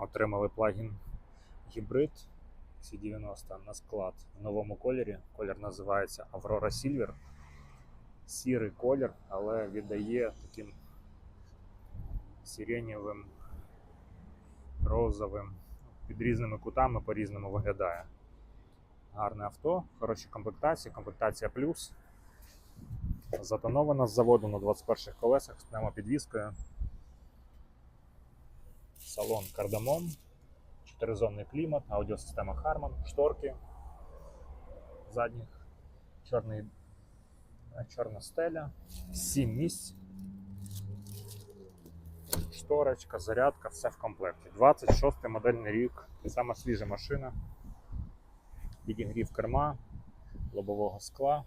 Отримали плагін гібрид C90 на склад в новому кольорі. Колір називається Aurora Silver. Сірий колір, але віддає таким сиренєвим, розовим. Під різними кутами по-різному виглядає. Гарне авто, хороші комплектації, комплектація плюс. Затонована з заводу на 21 х колесах з пневмопідвіскою. Салон кардамон, чотиризонний клімат, аудіосистема Harman, шторки задніх, чорний, е, чорна стеля, 7 місць, шторочка, зарядка, все в комплекті. 26 модельний рік, сама свіжа машина, підігрів керма, лобового скла.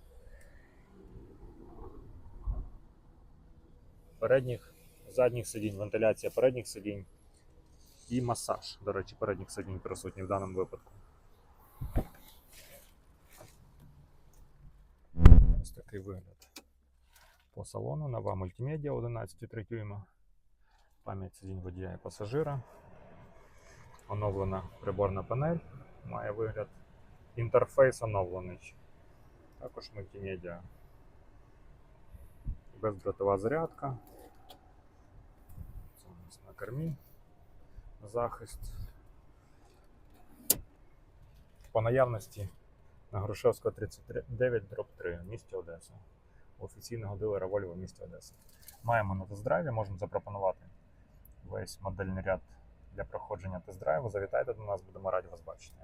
Передніх, задніх сидінь, вентиляція передніх сидінь і масаж. До речі, передніх сидінь присутній в даному випадку. Ось такий вигляд. По салону нова мультимедіа 11,3 дюйма. Пам'ять сидінь водія і пасажира. Оновлена приборна панель. Має вигляд. Інтерфейс оновлений. Також мультимедіа. Бездротова зарядка. Це у нас на кормі захист. По наявності на Грушевського 39 дроб 3 в місті Одеса. Офіційного дилера Volvo в місті Одеса. Маємо на тест-драйві, можемо запропонувати весь модельний ряд для проходження тест-драйву. Завітайте до нас, будемо раді вас бачити.